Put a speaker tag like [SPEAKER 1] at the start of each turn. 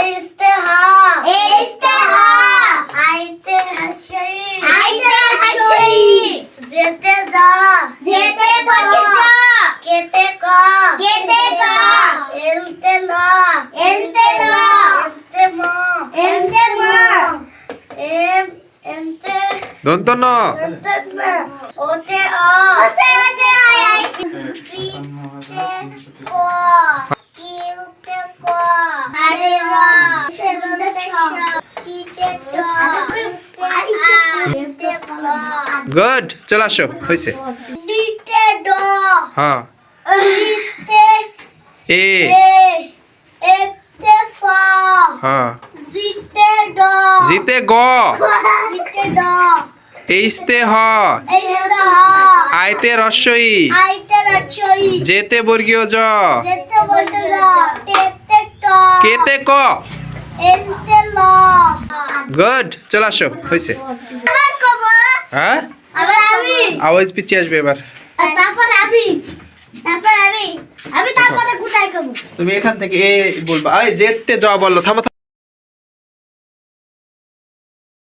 [SPEAKER 1] الاسترهاق استرهاق
[SPEAKER 2] عين الشيء عين الشيء زيت زا زيت با كت كا كت كا التلا التلا انتما انتما ام انت دنتنا دنتنا اوتي او اوتي اوتي
[SPEAKER 1] good চলে আসো। হয়েছে হ্যাঁ। এ। হ্যাঁ।
[SPEAKER 2] জিতে
[SPEAKER 1] গ। এইস্তে হ। আইতে রস্যই। যেতে বর্গীয় জ। কেতে ক। গুড চলে আসো। হয়েছে হ্যাঁ?
[SPEAKER 2] আবার আমি।
[SPEAKER 1] আওয়াজ পিছিয়ে আসবে এবার।
[SPEAKER 2] তারপর আমি। তারপর আমি। আমি তারপরে গুটাই খাব।
[SPEAKER 1] তুমি এখান থেকে এ বলবা। এই জেটতে যাওয়া বলল। থামো।